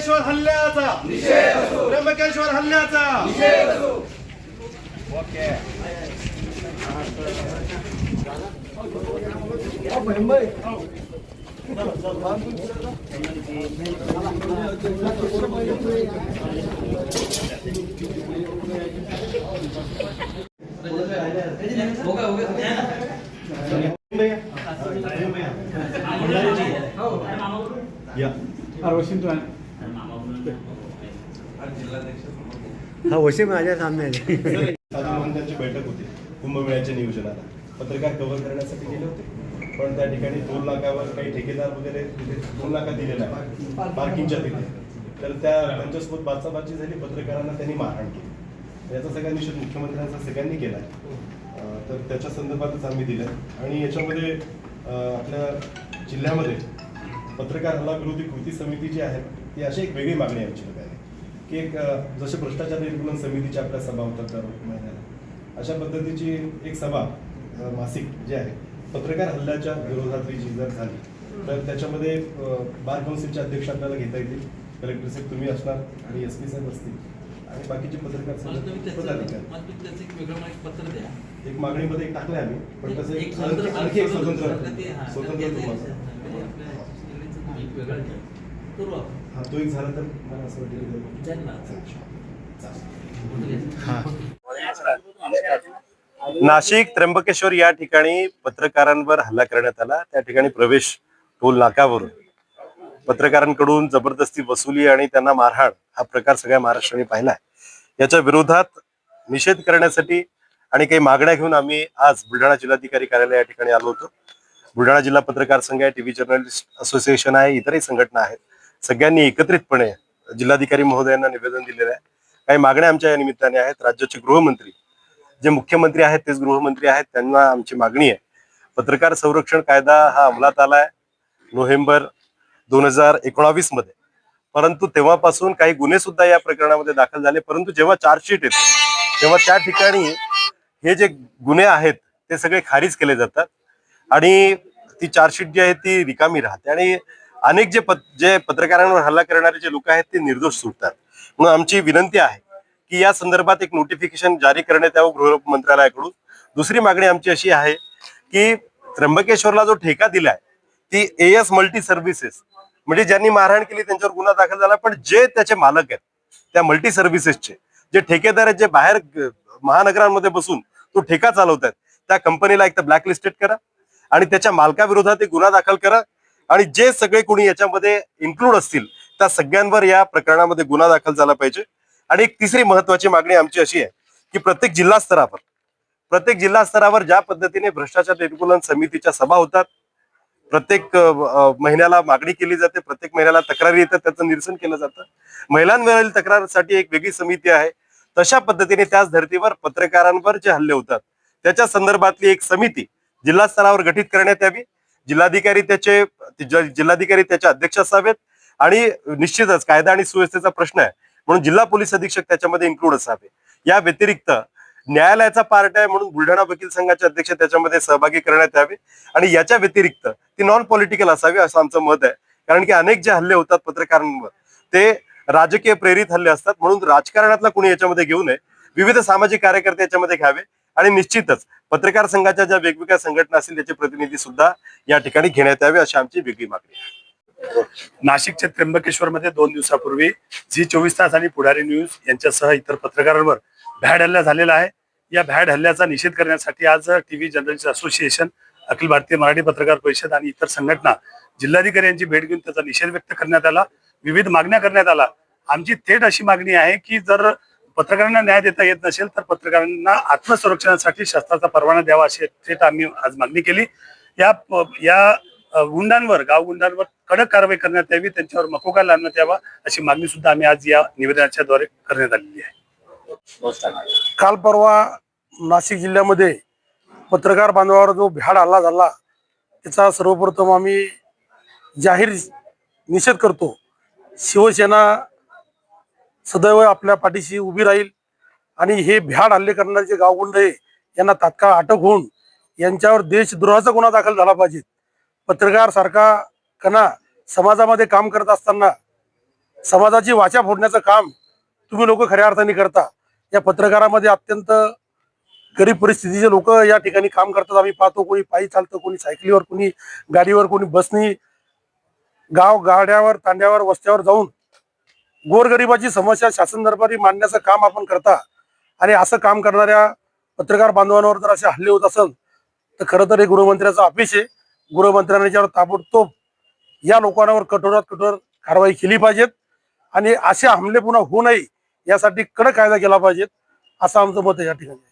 त्र्यंबकेश्वर हल्ल्याचा. त्र्यंबकेश्वर हल्ल्याचा. ओके. या. हा वशी माझ्या सामने आले त्यांची बैठक होती कुंभमेळ्याच्या नियोजनाला. पत्रकार कव्हर करण्यासाठी गेले होते पण त्या ठिकाणी दोन लाखावर काही ठेकेदार वगैरे दोन लाखा दिलेला आहे पार्किंगच्या तिथे. तर त्या त्यांच्यासोबत बाचाबाची झाली पत्रकारांना त्यांनी मारहाण केली. याचा सगळा निषेध मुख्यमंत्र्यांचा सगळ्यांनी केला तर त्याच्या संदर्भातच आम्ही दिलं आणि याच्यामध्ये आपल्या जिल्ह्यामध्ये पत्रकार हल्ला विरोधी कृती समिती जी आहे ती अशी एक वेगळी मागणी आहे आमच्याकडे आहे की एक जसे भ्रष्टाचार निर्मूलन समितीच्या आपल्या सभा होतात दर महिन्याला अशा पद्धतीची एक सभा मासिक जी आहे पत्रकार हल्ल्याच्या विरोधातली जी जर झाली तर त्याच्यामध्ये बार काउन्सिलचे अध्यक्ष आपल्याला घेता येतील कलेक्टर साहेब तुम्ही असणार आणि एस पी साहेब असतील आणि बाकीचे पत्रकार एक मागणीमध्ये एक टाकलंय आम्ही पण तसं एक आणखी- एक स्वतंत्र हा, स्वतंत्र तुम्हाला करू आपण. हा तो एक झाला तर मला असं. नाशिक त्र्यंबकेश्वर या ठिकाणी पत्रकारांवर हल्ला करण्यात आला. त्या ठिकाणी प्रवेश टोल नाकावरून. पत्रकारांकडून जबरदस्ती वसुली आणि त्यांना मारहाण हा प्रकार सगळ्या महाराष्ट्राने पाहिला आहे याच्या विरोधात निषेध करण्यासाठी आणि काही मागण्या घेऊन आम्ही आज बुलढाणा जिल्हाधिकारी कार्यालय या ठिकाणी आलो होतो. बुलढाणा जिल्हा पत्रकार संघ आहे टीव्ही जर्नलिस्ट असोसिएशन आहे इतरही संघटना आहेत. सगळ्यांनी एकत्रितपणे जिल्हाधिकारी महोदयांना निवेदन दिलेलं आहे. काही मागण्या आमच्या या निमित्ताने आहेत. राज्याचे गृहमंत्री जे मुख्यमंत्री आहेत तेच गृहमंत्री आहेत. त्यांना आमची मागणी आहे. पत्रकार संरक्षण कायदा हा अंमलात आलाय नोव्हेंबर दोन हजार एकोणावीसमध्ये परंतु तेव्हापासून काही गुन्हे सुद्धा या प्रकरणामध्ये दाखल झाले. परंतु जेव्हा चार्जशीट येते तेव्हा त्या ठिकाणी हे जे गुन्हे आहेत ते सगळे खारिज केले जातात. आणि ती चार्जशीट जी आहे ती रिकामी राहते. आणि अनेक जे पत जे पत्रकारांवर हल्ला करणारे जे लोक आहेत ते निर्दोष सुटतात. म्हणून आमची विनंती आहे की या संदर्भात एक नोटिफिकेशन जारी करण्यात यावं गृह मंत्रालयाकडून. दुसरी मागणी आमची अशी आहे की त्र्यंबकेश्वरला जो ठेका दिलाय ती एएस मल्टी सर्व्हिसेस म्हणजे ज्यांनी मारहाण केली त्यांच्यावर गुन्हा दाखल झाला पण जे त्याचे मालक आहेत त्या मल्टी सर्व्हिसेसचे जे ठेकेदार आहेत जे बाहेर महानगरांमध्ये बसून तो ठेका चालवतात त्या कंपनीला एक तर ब्लॅकलिस्टेड करा आणि त्याच्या मालकाविरोधात एक गुन्हा दाखल करा. आणि जे सगळे कोणी याच्यामध्ये इन्क्लूड असतील त्या सगळ्यांवर या प्रकरणामध्ये गुन्हा दाखल झाला पाहिजे. आणि एक तिसरी महत्वाची मागणी आमची अशी आहे की प्रत्येक जिल्हा स्तरावर प्रत्येक जिल्हा स्तरावर ज्या पद्धतीने भ्रष्टाचार निर्मूलन समितीच्या सभा होतात प्रत्येक महिन्याला मागणी केली जाते प्रत्येक महिन्याला तक्रारी येतात त्याचं निरसन केलं जातं. महिलांवरील तक्रारीसाठी एक वेगळी समिती आहे. तशा पद्धतीने त्याच धर्तीवर पत्रकारांवर जे हल्ले होतात त्याच्या संदर्भातली एक समिती जिल्हा स्तरावर गठीत करण्यात यावी. जिल्हाधिकारी त्याचे जिल्हाधिकारी त्याचे अध्यक्ष असावेत. आणि निश्चितच कायदा आणि सुव्यवस्थेचा प्रश्न आहे. म्हणून जिल्हा पोलीस अधीक्षक त्याच्यामध्ये इन्क्लूड असावे. या व्यतिरिक्त न्यायालयाचा पार्ट आहे म्हणून बुलढाणा वकील संघाचे अध्यक्ष त्याच्यामध्ये सहभागी करण्यात यावे. आणि याच्या व्यतिरिक्त ती नॉन पॉलिटिकल असावी असं आमचं मत आहे. कारण की अनेक जे हल्ले होतात पत्रकारांवर ते राजकीय प्रेरित हल्ले असतात. म्हणून राजकारणातला कुणी याच्यामध्ये घेऊ नये. विविध सामाजिक कार्यकर्ते याच्यामध्ये घ्यावे. आणि निश्चितच पत्रकार संघाच्या ज्या वेगवेगळ्या संघटना असतील त्याचे प्रतिनिधी सुद्धा या ठिकाणी घेण्यात यावे अशी आमची वेगळी मागणी आहे. नाशिकच्या त्र्यंबकेश्वर मध्ये दोन दिवसापूर्वी झी चोवीस तास आणि पुढारी न्यूज यांच्यासह इतर पत्रकारांवर भ्याड हल्ला झालेला आहे. या भ्याड हल्ल्याचा निषेध करण्यासाठी आज TV journalist association Akhil Bharatiya Marathi पत्रकार परिषद आणि इतर संघटना जिल्हाधिकारी यांची भेट घेऊन त्याचा निषेध व्यक्त करण्यात आला. विविध मागण्या करण्यात आला. आमची थेट अशी मागणी आहे की जर पत्रकारांना न्याय देता येत नसेल तर पत्रकारांना आत्मसंरक्षणासाठी शस्त्राचा परवाना द्यावा अशी थेट आम्ही आज मागणी केली. या प- या गुंडांवर गाव गुंडांवर कडक कारवाई करण्यात यावी त्यांच्यावर मकोका लावण्यात यावा अशी मागणी सुद्धा आम्ही आज या निवेदनाच्या द्वारे करण्यात आलेली आहे. काल परवा नाशिक जिल्ह्यामध्ये पत्रकार बांधवावर जो भ्याड हल्ला झाला त्याचा सर्वप्रथम आम्ही जाहीर निषेध करतो. शिवसेना सदैव आपल्या पाठीशी उभी राहील. आणि हे भ्याड हल्ले करणारे जे गावगुंड आहे यांना तात्काळ अटक होऊन यांच्यावर देशद्रोहाचा गुन्हा दाखल झाला पाहिजे. पत्रकार सारखा कणा समाजामध्ये काम करत असताना समाजाची वाचा फोडण्याचं काम तुम्ही लोक खऱ्या अर्थाने करता. या पत्रकारामध्ये अत्यंत गरीब परिस्थितीचे लोक या ठिकाणी काम करतात. आम्ही पाहतो कोणी पायी चालतं कोणी सायकलीवर कोणी गाडीवर कोणी बसनी गाव गाड्यावर तांड्यावर वस्त्यावर जाऊन गोरगरिबाची समस्या शासन दरबारी मांडण्याचं काम आपण करता. आणि असं काम करणाऱ्या पत्रकार बांधवांवर जर असे हल्ले होत असेल तर खरं तर हे गृहमंत्र्याचा अपेश आहे. गृहमंत्र्यांनी ज्यावर ताबडतोब या लोकांवर कठोरात कठोर कारवाई केली पाहिजेत. आणि असे हमले पुन्हा होऊ नये यासाठी कडक कायदा केला पाहिजेत असं आमचं मत या ठिकाणी.